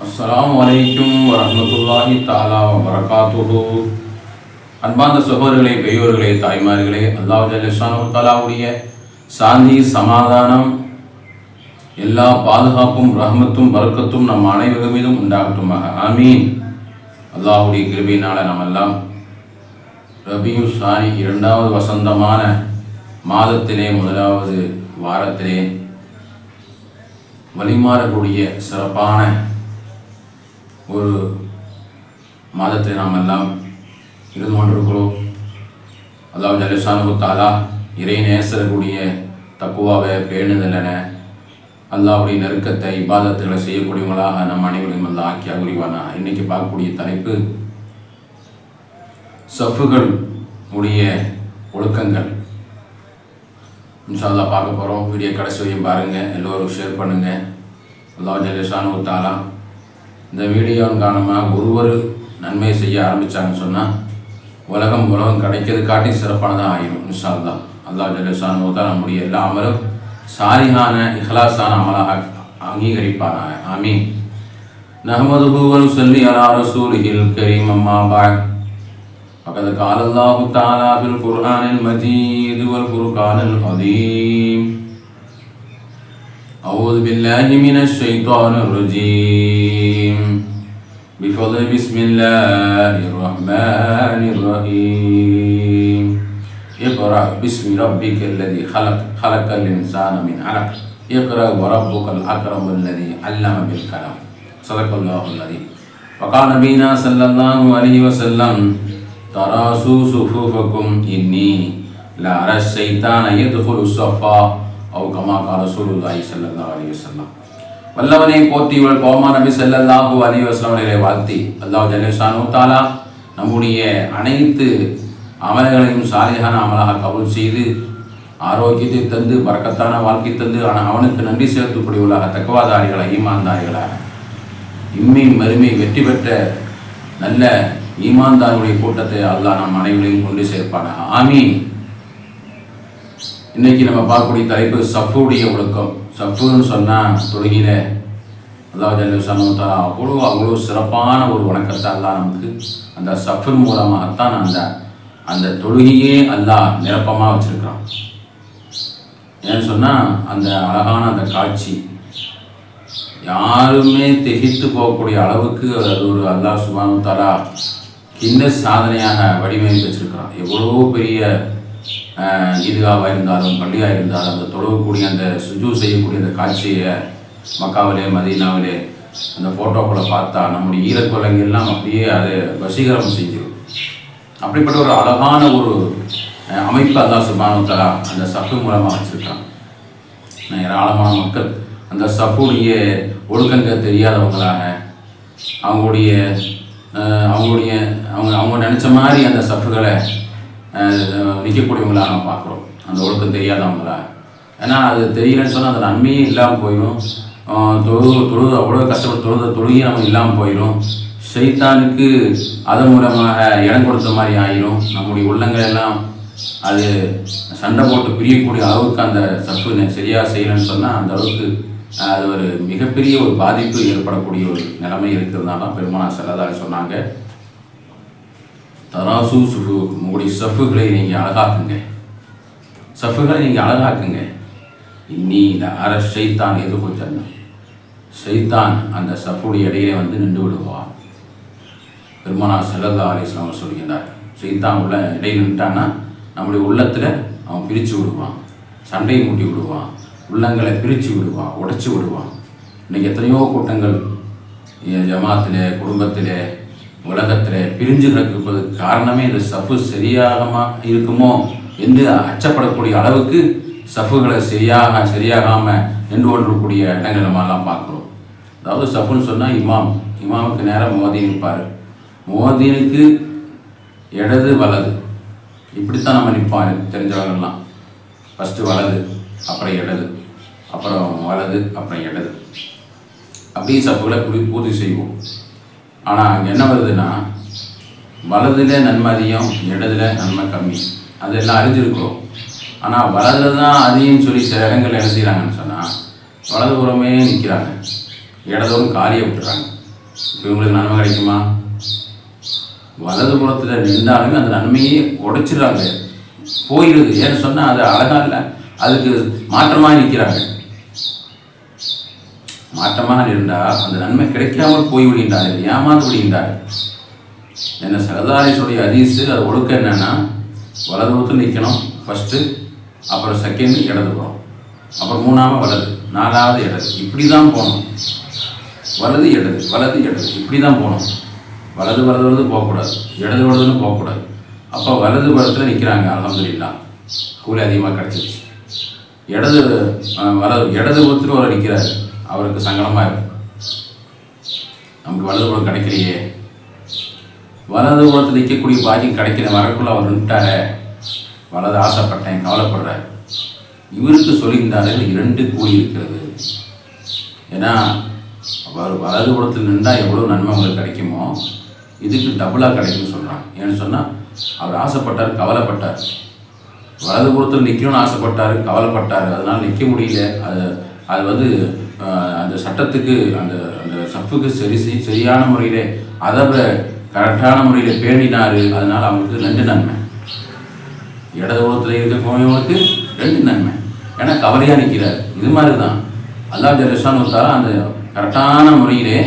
அஸ்லாம் வலைக்கும் வரமத்துல்லாஹி தாலா வரகாத்துஹு அன்பார்ந்த சகோதரர்களே பெரியோர்களே தாய்மார்களே அல்லாஹ் தாலாவுடைய சாந்தி சமாதானம் எல்லா பாதுகாப்பும் ரஹமத்தும் பரக்கத்தும் நம் அனைவரும் மீதும் உண்டாகட்டுமாக. ஆமீன். அல்லாஹுடைய கிருபையினால நாம் எல்லாம் ரபியு சானி இரண்டாவது வசந்தமான மாதத்திலே முதலாவது வாரத்திலே வழிமாறக்கூடிய சிறப்பான ஒரு மாதத்தை நாம் எல்லாம் இருந்து கொண்டிருக்கிறோம். அல்லாஹ் அலிசானு தாலா இறை நேசரக்கூடிய தக்குவாவை பேணுதலன அல்லாவுடைய நெருக்கத்தை இபாதத்துகளை செய்யக்கூடியவங்களாக நம் அனைவரையும் அல்ல ஆக்கி அகுரிவானா இன்னைக்கு பார்க்கக்கூடிய தலைப்பு சஃபுகள் உடைய ஒழுக்கங்கள். இன்ஷால்லா பார்க்க போகிறோம் வீடியோ கடைசி வரையும் பாருங்கள் எல்லோரும் ஷேர் பண்ணுங்கள் அல்லாஹ் ஜல்லிஷானு தாலா இந்த வீடியோவின் காரணமாக ஒருவர் நன்மை செய்ய ஆரம்பித்தாங்கன்னு சொன்னால் உலகம் உலகம் கிடைக்கிறது காட்டி சிறப்பானதாக ஆயிடும் இன்ஷால்லா அல்லாஹ் ஜல்லிஷானு தாலா நம்முடைய எல்லா அமலும் சாரிகான இஹ்லாஸான அமலாக அங்கீகரிப்பானாக ஆமீன் நஹமதுஹு வனுசல்லி அலா ரசூலிஹில் கரீம் அம்மா பாக் فقد قال الله تعالى في القرآن المجيد والفرقان العظيم أعوذ بالله من الشيطان الرجيم. بفضل بسم الله الرحمن الرحيم. اقرأ باسم ربك الذي خلق خلق الإنسان من علق. اقرأ وربك الأكرم الذي علم بالقلم. صدق الله العظيم. وقال نبينا صلى الله عليه وسلم تراسوا صفوفكم إني لأرى الشيطان يدخل الصفا அவ் கமா கால சூருல்லாஹி செல்லல்லா அலிவசல்லாம் வல்லவனை போற்றி இவள் கோமா நபி செல்லல்லாஹு அலிவசல்லை வாழ்த்தி அல்லாஹ் ஜலேஷானு தாலா நம்முடைய அனைத்து அமல்களையும் சாலிகான அமலாக கபுல் செய்து ஆரோக்கியத்தை தந்து பறக்கத்தான வாழ்க்கை தந்து ஆனால் அவனுக்கு நன்றி செலுத்தக்கூடியவர்களாக தக்குவாதாரிகளாக ஈமான்தாரிகளாக இம்மை மறுமை வெற்றி பெற்ற நல்ல ஈமான்தாருடைய கூட்டத்தை அல்லாஹ் நம் அனைவரையும் கொண்டு சேர்ப்பானாக. ஆமீன். இன்னைக்கு நம்ம பார்க்கக்கூடிய தலைப்பு சஃபுடைய ஒழுக்கம். சஃபுன்னு சொன்னால் தொழுகையில அல்லாஹ் ஜல்லுசானு அவ்வளோ அவ்வளோ சிறப்பான ஒரு வணக்கத்தை அல்லாஹ் நமக்கு அந்த சஃபர் மூலமாகத்தான் அந்த அந்த தொழுகையே அல்லாஹ் நிரப்பமாக வச்சுருக்கிறான். ஏன்னு சொன்னால் அந்த அழகான அந்த காட்சி. யாருமே திகைத்து போகக்கூடிய அளவுக்கு அது ஒரு அல்லாஹ் சுபானு தாலா கிண்ண சாதனையாக வடிவமைத்து வச்சிருக்கிறான். எவ்வளோ பெரிய ஈதுகாவாக இருந்தாலும் பள்ளியாக இருந்தாலும் அந்த தொழக்கூடிய அந்த சுஜூ செய்யக்கூடிய அந்த காட்சியை மக்காவிலே மதீனாவிலே அந்த ஃபோட்டோக்களை பார்த்தா நம்முடைய ஈரக்குலங்கெல்லாம் அப்படியே அதை வசீகரம் செஞ்சிடும். அப்படிப்பட்ட ஒரு அழகான ஒரு அமைப்பு அல்லாஹ் சுபானு அந்த சஃபு மூலமாக வச்சுருக்கான். ஏராளமான மக்கள் அந்த சஃபுடைய ஒழுக்கங்க தெரியாதவங்களாக அவங்களுடைய அவங்களுடைய அவங்க அவங்க நினச்ச மாதிரி அந்த சஃப்புகளை நிற்கக்கூடியவங்களாக நம்ம பார்க்குறோம். அந்த ஒழுக்கம் தெரியாதவங்களா ஏன்னா அது தெரியலன்னு சொன்னால் அந்த நன்மையே இல்லாமல் போயிடும் தொழு தொழுது அவ்வளோ கஷ்டப்பட்டு தொழுத தொழுகி நம்ம இல்லாமல் போயிடும் ஷைத்தானுக்கு அதன் மூலமாக இடம் கொடுத்த மாதிரி ஆயிரும். நம்முடைய உள்ளங்கள் எல்லாம் அது சண்டை போட்டு பிரியக்கூடிய அளவுக்கு அந்த சத்து சரியாக செய்யலைன்னு சொன்னால் அந்த அளவுக்கு அது ஒரு மிகப்பெரிய ஒரு பாதிப்பு ஏற்படக்கூடிய ஒரு நிலைமை இருக்கிறதுனால பெருமானா செல்லதாக சொன்னாங்க. தராசு சுஃபு உங்களுடைய சஃபுகளை நீங்கள் அழகாக்குங்க. சஃபுகளை நீங்கள் அழகாக்குங்க. இன்னி இந்த அற சைத்தான் எது கொஞ்சம் சைத்தான் அந்த சஃபுடைய இடையிலே வந்து நின்று விடுவான் பெருமானா செல்லல்லா அலிஸ்லாம் அவர் சொல்கின்றார் சைத்தான் உள்ள இடையில் நின்ட்டான்னா நம்முடைய உள்ளத்தில் அவன் பிரித்து விடுவான். சண்டையை மூட்டி விடுவான். உள்ளங்களை பிரித்து விடுவான் உடைச்சி விடுவான். இன்றைக்கி எத்தனையோ கூட்டங்கள் ஜமாத்தில் ஜமாத்திலே குடும்பத்திலே உலகத்தில் பிரிஞ்சு கிடப்பதற்கு காரணமே இந்த சஃபு சரியாகமா இருக்குமோ என்று அச்சப்படக்கூடிய அளவுக்கு சஃபுகளை சரியாக சரியாகாமல் நின்று கொண்டிருக்கக்கூடிய இடங்கள் நம்ம பார்க்குறோம். அதாவது சஃபுன்னு சொன்னால் இமாம். இமாமுக்கு நேரம் மோதி நிற்பார் மோதினுக்கு இடது வலது. இப்படித்தான் நம்ம நிற்பான் எனக்கு ஃபஸ்ட்டு வலது அப்புறம் இடது. அப்புறம் வலது அப்புறம் இடது. அப்படியே சப்புகளை பூர்த்தி செய்வோம். ஆனால் அங்கே என்ன வருதுன்னா வலதுல நன்மை அதிகம் இடதுல நன்மை கம்மி. அதெல்லாம் அறிஞ்சிருக்கிறோம். ஆனால் வலதுல தான் அதிகம்னு சொல்லி சில இடங்கள் என்ன செய்கிறாங்கன்னு சொன்னால் வலதுபுறமே நிற்கிறாங்க இடதோறும் காலியை விட்டுறாங்க. இப்போ இவங்களுக்கு நன்மை கிடைக்குமா? வலது புறத்தில் நின்றாலுமே அந்த நன்மையை உடைச்சிடுறாங்க. போயிடுது ஏன்னு சொன்னால் அது அழகாக இல்லை. அதுக்கு மாற்றமாக நிற்கிறாங்க மாற்றமாக இருந்தால் அந்த நன்மை கிடைக்காமல் போய் விடுகின்றார்கள் ஏமாந்து விடுகின்றார்கள் என்ன சரதாரிசுடைய அதிசு அது ஒழுக்கம் என்னென்னா வலது புறத்தில் நிற்கணும் ஃபஸ்ட்டு அப்புறம் செகண்ட் இடது புறம். அப்புறம் மூணாவது வலது நாலாவது இடது. இப்படி தான் போகணும். வலது இடது வலது இடது. இப்படி தான் போகணும். வலது வலது வலது போகக்கூடாது. இடது வலதுன்னு போகக்கூடாது. அப்போ வலது வலத்தில் நிற்கிறாங்க அலமதுல்லா கூலி அதிகமாக கிடச்சிருச்சு. இடது வலது இடது புறத்தில் ஒரு நிற்கிறாரு அவருக்கு சங்கடமாக இருக்கும் நமக்கு வலது புறம் கிடைக்கலையே. வலது புறத்தில் நிற்கக்கூடிய பாக்கியம் கிடைக்கிற வரக்குள்ள அவர் நின்ட்டாரே வலது ஆசைப்பட்டேன் கவலைப்படுறார் இவருக்கு சொல்லியிருந்தார்கள் இரண்டு கூலி இருக்கிறது. ஏன்னா அவர் வலது புறத்தில் நின்றால் எவ்வளோ நன்மை உங்களுக்கு கிடைக்குமோ இதுக்கு டபுளாக கிடைக்கும்னு சொல்கிறாங்க ஏன்னு சொன்னால் அவர் ஆசைப்பட்டார் கவலைப்பட்டார். வலது புறத்தில் நிற்கணும்னு ஆசைப்பட்டார் கவலைப்பட்டார். அதனால் நிற்க முடியல. அது அது வந்து அந்த சட்டத்துக்கு அந்த அந்த சப்புக்கு சரி செய்- சரியான முறையில் அதை கரெக்டான முறையில் பேணினார் அதனால் அவங்களுக்கு ரெண்டு நன்மை. இடது இருக்க இருக்கக்கூடியவங்களுக்கு ரெண்டு நன்மை. ஏன்னா கவலையாக நிற்கிறார் இது மாதிரி தான் அல்லா ஜலசான் ஒருத்தார அந்த கரெக்டான முறையிலே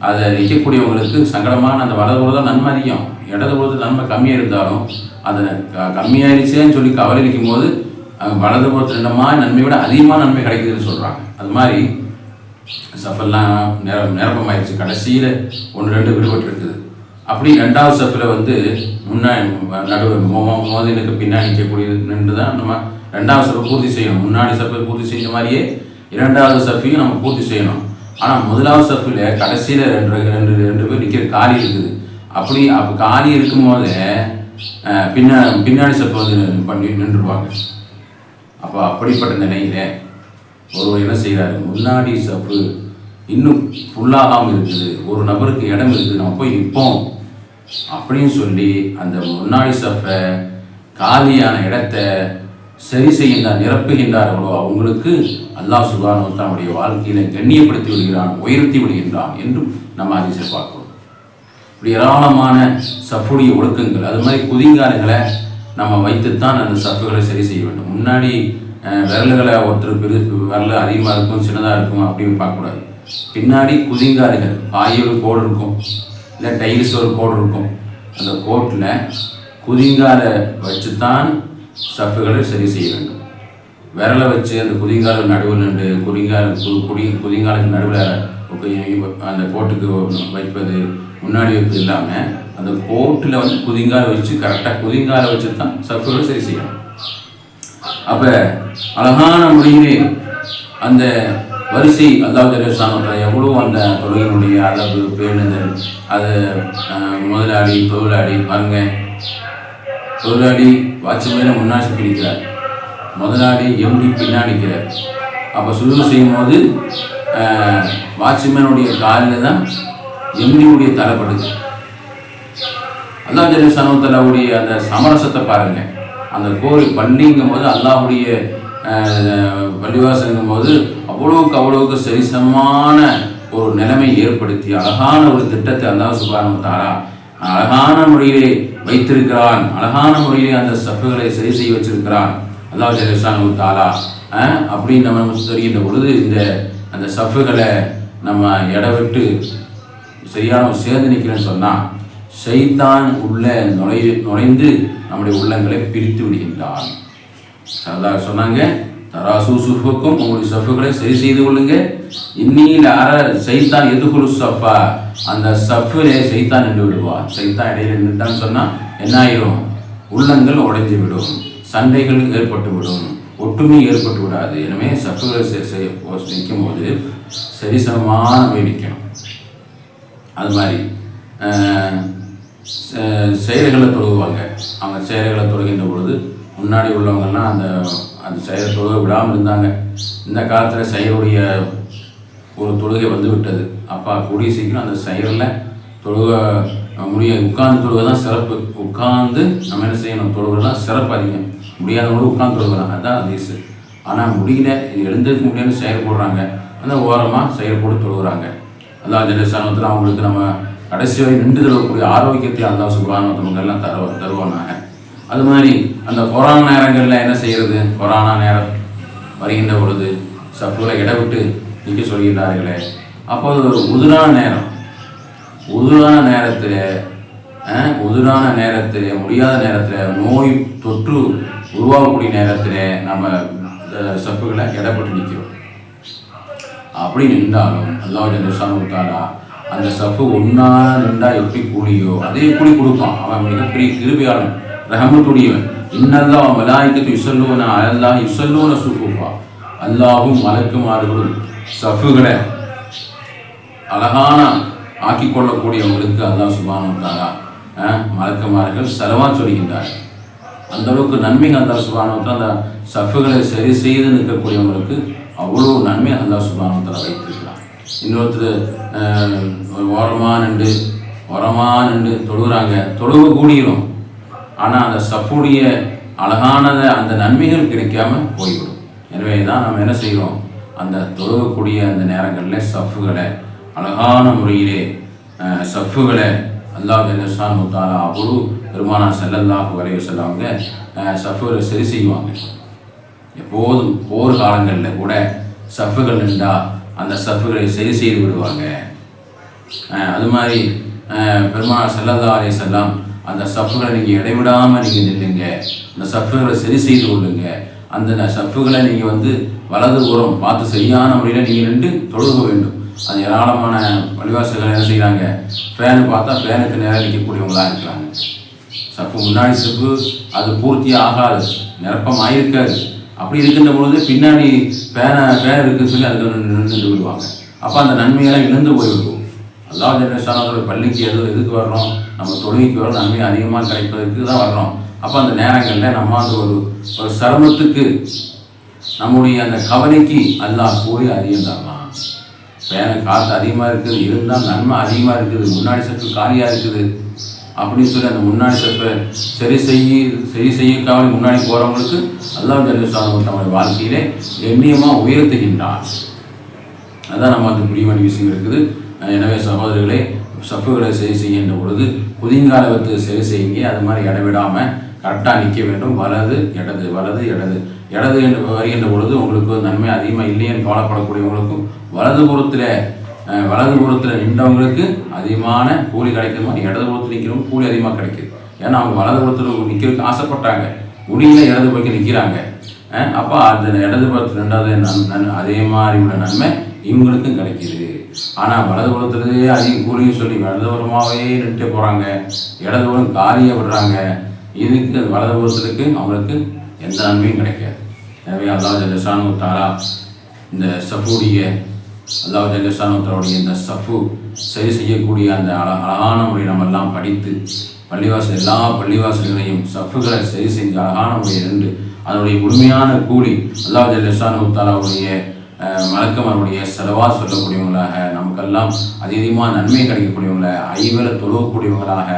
அதை நிற்கக்கூடியவங்களுக்கு சங்கடமான அந்த வலது தான் நன்மை அதிகம். இடதுபுறத்தில் நன்மை கம்மியாக இருந்தாலும் அதை க- கம்மியாயிருச்சேன்னு சொல்லி கவலை நிற்கும் போது வலதுபுறத்தில் வலது என்னமா நன்மை விட அதிகமாக நன்மை கிடைக்குதுன்னு சொல்கிறாங்க அது மாதிரி சஃபெல்லாம் நிர நிரப்பமாயிருச்சு. கடைசியில் ஒன்று ரெண்டு விடுபட்டு இருக்குது அப்படி ரெண்டாவது சஃபில் வந்து முன்னாடி நடுவு மோதலுக்கு பின்னாடி நிற்கக்கூடிய நின்று தான் நம்ம ரெண்டாவது சஃபை பூர்த்தி செய்யணும். முன்னாடி சஃபை பூர்த்தி செஞ்ச மாதிரியே இரண்டாவது சஃபையும் நம்ம பூர்த்தி செய்யணும். ஆனால் முதலாவது சஃபில் கடைசியில் ரெண்டு ரெண்டு ரெண்டு பேர் நிற்கிற காலி இருக்குது. அப்படி அப்போ காலி இருக்கும்போது அஹ், பின்னா பின்னாடி சஃபை வந்து பண்ணி நின்றுடுவாங்க அப்போ அப்படிப்பட்ட நிலையில் ஒருவர் என்ன செய்கிறார்? முன்னாடி சப்பு இன்னும் ஃபுல்லாகாமல் இருக்குது. ஒரு நபருக்கு இடம் இருக்குது நம்ம போய் நிற்போம். அப்படின்னு சொல்லி அந்த முன்னாடி சப்பை காலியான இடத்த சரி செய்கின்றார் நிரப்புகின்றார்களோ அவங்களுக்கு அல்லாஹ் சுபானு தன்னுடைய வாழ்க்கையில கண்ணியப்படுத்தி விடுகிறான் உயர்த்தி விடுகின்றான் என்றும் நம்ம அதிசயம் பார்க்கிறோம். இப்படி ஏராளமான சப்புடைய ஒழுக்கங்கள் அது மாதிரி குதிங்காரங்களை நம்ம வைத்துத்தான் அந்த சப்புகளை சரி செய்ய வேண்டும். முன்னாடி விரல்களை ஒருத்தர் பெரு விரல் அதிகமாக இருக்கும் சின்னதாக இருக்கும் அப்படின்னு பார்க்கக்கூடாது. பின்னாடி குதிங்காலுகள் ஆயில் கோடு இருக்கும் இல்லை டைல்ஸ் ஒரு கோடு இருக்கும். அந்த கோட்டில் குதிங்கால வச்சு தான் ஸ்டஃப்புகளை சரி செய்ய வேண்டும். விரலை வச்சு அந்த குதிங்கால நடுவில் நின்று குதிங்கால கு- குடி குதிங்காலுக்கு நடுவில் அந்த கோட்டுக்கு வைப்பது முன்னாடி வைப்பது இல்லாமல் அந்த கோட்டில் வந்து குதிங்கால வச்சு கரெக்டாக குதிங்கால வச்சு தான் ஸ்டஃப்புகளை சரி செய்யணும். அப்போ அழகான முறையிலே அந்த வரிசை அல்லாஹ் ஜலேசானத்தில் எவ்வளோ அந்த தொழிலினுடைய அளவு பேணுதல் அது முதலாளி தொழிலாளி பாருங்க. தொழிலாளி வாட்ச்மேனை முன்னாடி பிடிக்கிறார் முதலாளி எம்டி பின்னாடிக்கிறார் அப்போ சுழு செய்யும் போது வாட்ச்மேனுடைய காலில் தான் எம்டியுடைய தலைப்படுது அல்லாஹ் ஜல்லி சனோத்தலாவுடைய அந்த சமரசத்தை பாருங்கள் அந்த கோவில் பள்ளிங்கும் போது அல்லாஹுடைய பள்ளிவாசங்கும் போது அவ்வளோவுக்கு அவ்வளோவுக்கு சரிசமமான ஒரு நிலைமை ஏற்படுத்தி அழகான ஒரு திட்டத்தை அல்லாஹ் சுபானு தாரா அழகான முறையிலே வைத்திருக்கிறான். அழகான முறையிலே அந்த சஃபுகளை சரி செய்ய வச்சிருக்கிறான். அல்லாஹ் ஜலிசானு தாலா அப்படின்னு நம்ம தெரிகின்ற பொழுது இந்த அந்த சஃபுகளை நம்ம இடவிட்டு சரியான சேர்ந்து நிற்கிறேன்னு சொன்னால் சைத்தான் உள்ள நுழை நுழைந்து நம்முடைய உள்ளங்களை பிரித்து விடுகின்றான். சரதா சொன்னாங்க தராசு சுஃபுக்கும் உங்களுடைய சஃபுகளை சரி செய்து கொள்ளுங்க. இன்னியில் அற சைத்தான் எதுகுழு சஃபா. அந்த சஃபிலே சைத்தான் நின்று விடுவார் சைத்தான் இடையில நின்றுட்டான்னு சொன்னால் என்ன ஆயிரும்? உள்ளங்கள் உடைஞ்சு விடும். சண்டைகள் ஏற்பட்டு விடும். ஒற்றுமை ஏற்பட்டு விடாது. எனவே சஃபுகளை நிற்கும் போது சரிசமமான நிற்கணும் அது மாதிரி செயல்களை தொழுகுவாங்க. அவங்க செயல்களை தொழுகின்ற பொழுது முன்னாடி உள்ளவங்கள்லாம் அந்த அந்த செயலை தொழுக விடாமல் இருந்தாங்க. இந்த காலத்தில் செயலுடைய ஒரு தொழுகை வந்து விட்டது அப்போ கூடிய சீக்கிரம் அந்த செயலில் தொழுக முடிய உட்கார்ந்து தொழுக தான் சிறப்பு. உட்கார்ந்து நம்ம என்ன செய்யணும்? தொழுகை தான் சிறப்பு அதிகம். முடியாதவங்களும் உட்கார்ந்து தொழுகலாம் அதுதான் அதிசு ஆனால் முடியல. இது முடியாது முடியாதுன்னு செயல் போடுறாங்க? அந்த ஓரமாக செயல் போட்டு தொழுகிறாங்க. அல்லா ஜலசானத்தில் அவங்களுக்கு நம்ம கடைசி வரை நின்று தரக்கூடிய ஆரோக்கியத்தை அந்த சுபானவங்க எல்லாம் தருவ தருவானாங்க அது மாதிரி அந்த கொரோனா நேரங்களில் என்ன செய்யறது? கொரோனா நேரம் வருகின்ற பொழுது சப்புகளை இடவிட்டு நிற்க சொல்கின்றார்களே. அப்போது ஒரு உதிரான நேரம். உதிரான நேரத்தில் அஹ், உதிரான நேரத்தில் முடியாத நேரத்தில் நோய் தொற்று உருவாகக்கூடிய நேரத்தில் நம்ம சப்புகளை இடப்பட்டு நிற்கிறோம் அப்படி நின்றாலும் அல்லாஹ் கொடுத்தாலா அந்த சஃபு ஒன்றால் நின்றா எப்படி கூலியோ அதே கூலி கொடுப்பான். அவன் மிகப்பெரிய கிருபியாளன் ரஹமத்துடையவன். இன்னல்லா மலாய்க்கத்து யுசல்லூன அல்லா யுசல்லூன சுஃபுஃபா அல்லாவும் மலக்குமாறுகளும் சஃபுகளை அழகான ஆக்கி கொள்ளக்கூடியவங்களுக்கு அல்லாஹ் சுபானுத்தாலா மலக்குமார்கள் செலவா சொல்கின்றார் அந்த அளவுக்கு நன்மைகள் அல்லாஹ் சுபானத்தை அந்த சஃபுகளை சரி செய்து நிற்கக்கூடியவங்களுக்கு அவ்வளோ நன்மை அல்லாஹ் சுபானுத்தலா வைத்திருக்கிறான். இன்னொருத்தர் ஒரு ஓரமாக நின்று ஓரமாக நின்று தொழுகிறாங்க. தொழுக கூடிரும். ஆனால் அந்த சப்புடைய அழகானதை அந்த நன்மைகள் கிடைக்காம போய்விடும். எனவே தான் நம்ம என்ன செய்கிறோம்? அந்த தொழுகக்கூடிய அந்த நேரங்களில் சஃப்புகளை அழகான முறையிலே சஃப்புகளை அல்லாஹ் ஜல்லஷான் முத்தாலா அவ்வளோ பெருமானா செல்லல்லாஹு வரைய செல்லவங்க சஃப்புகளை சரி செய்வாங்க. எப்போதும் போர் காலங்களில் கூட சஃப்புகள் நின்றா அந்த சஃப்புகளை சரி செய்து விடுவாங்க. அது மாதிரி பெருமாள் செல்லல்லா செல்லாம் அந்த சஃப்புகளை நீங்கள் இடைவிடாமல் நீங்கள் நில்லுங்க. அந்த சஃப்புகளை சரி செய்து கொள்ளுங்க. அந்த ந- நீங்கள் வந்து வலது உரம் பார்த்து சரியான முறையில் நீங்கள் நின்று தொழுக வேண்டும். அது ஏராளமான வழிவாசல்கள் என்ன செய்கிறாங்க ஃபேனு பார்த்தா ஃபேனுக்கு நேரம் நிற்கக்கூடியவங்களாக இருக்கிறாங்க. சப்பு முன்னாடி சப்பு அது பூர்த்தி ஆகாது. நிரப்பம் ஆயிருக்காது அப்படி இருக்கின்ற பொழுது பின்னாடி பேனா பேர் இருக்குன்னு சொல்லி அதுக்கு நின்று விடுவாங்க அப்போ அந்த நன்மையெல்லாம் இழந்து போய்விடுவோம். அல்லாஹ் ஜெனரேஷனோட பள்ளிக்கு எது எதுக்கு வர்றோம்? நம்ம தொழுகைக்கு வர நன்மை அதிகமாக கிடைப்பதற்கு தான் வர்றோம். அப்போ அந்த நேரங்களில் நம்ம அந்த ஒரு ஒரு சிரமத்துக்கு நம்முடைய அந்த கவலைக்கு அல்லாஹ் போய் அதிகம் தரலாம் பேன காற்று அதிகமாக இருக்குது இருந்தால் நன்மை அதிகமாக இருக்குது முன்னாடி சற்று காலியாக இருக்குது. அப்படின்னு சொல்லி அந்த முன்னாடி செப்ப சரி செய்ய சரி செய்யக்காக முன்னாடி போகிறவங்களுக்கு அல்லாஹ் ஜல்லுசான நம்முடைய வாழ்க்கையிலே எண்ணியமாக உயர்த்துகின்றார். அதுதான் நம்ம அது புரிய வேண்டிய விஷயம் இருக்குது. எனவே சகோதரர்களே சப்புகளை சரி செய்கின்ற பொழுது குதிங்காலவத்து சரி செய்யுங்க. அது மாதிரி இடவிடாமல் கரெக்டாக நிற்க வேண்டும். வலது இடது வலது இடது. இடது என்று வருகின்ற பொழுது உங்களுக்கு நன்மை அதிகமாக இல்லையேன்னு கவலைப்படக்கூடியவங்களுக்கும் வலது வலதுபுறத்தில் வலது புறத்தில் நின்றவங்களுக்கு அதிகமான கூலி கிடைக்கிற இடது இடதுபுறத்தில் நிற்கிறவங்க கூலி அதிகமாக கிடைக்கிது. ஏன்னா அவங்க வலது புறத்தில் நிற்கிறதுக்கு ஆசைப்பட்டாங்க. முடியல இடது பக்கம் நிற்கிறாங்க அப்போ அந்த இடது புறத்தில் ரெண்டாவது நன் நன் அதே மாதிரி உள்ள நன்மை இவங்களுக்கும் கிடைக்கிது. ஆனால் வலது புறத்துலேயே அதிக கூலியும் சொல்லி வலதுபுறமாகவே நின்றுட்டு போகிறாங்க இடதுபுறம் காலியை விடுறாங்க. இதுக்கு வலதுபுறத்துக்கு அவங்களுக்கு எந்த நன்மையும் கிடைக்காது. எனவே அல்லாஹ் சாணு தாரா இந்த சஃபுடைய அல்லாஹ் ஜல்லஷானு இந்த சஃபு சரி செய்யக்கூடிய அந்த அழ அழகான முறை நம்ம எல்லாம் படித்து பள்ளிவாசல் எல்லா பள்ளிவாசல்களையும் சஃபுகளை சரி செஞ்சு அழகான முறையை நின்று அதனுடைய முழுமையான கூலி அல்லாஹ் ஜல்லஷானு தாலாவுடைய மலக்கமருடைய செலவா சொல்லக்கூடியவங்களாக நமக்கெல்லாம் அதிகமாக நன்மை கிடைக்கக்கூடியவங்களாக ஐவேளை தொழுவக்கூடியவங்களாக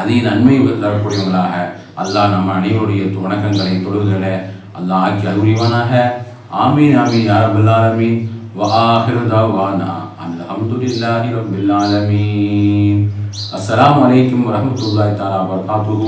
அதிக நன்மை தரக்கூடியவங்களாக அல்லாஹ் நம்ம அனைவருடைய வணக்கங்களை தொழுகளை அல்லாஹ் ஆக்கி அருள்வானாக. ஆமீன் ஆமீன் وآخر دعوانا أن الحمد لله رب العالمين. السلام عليكم ورحمة الله تعالى وبركاته.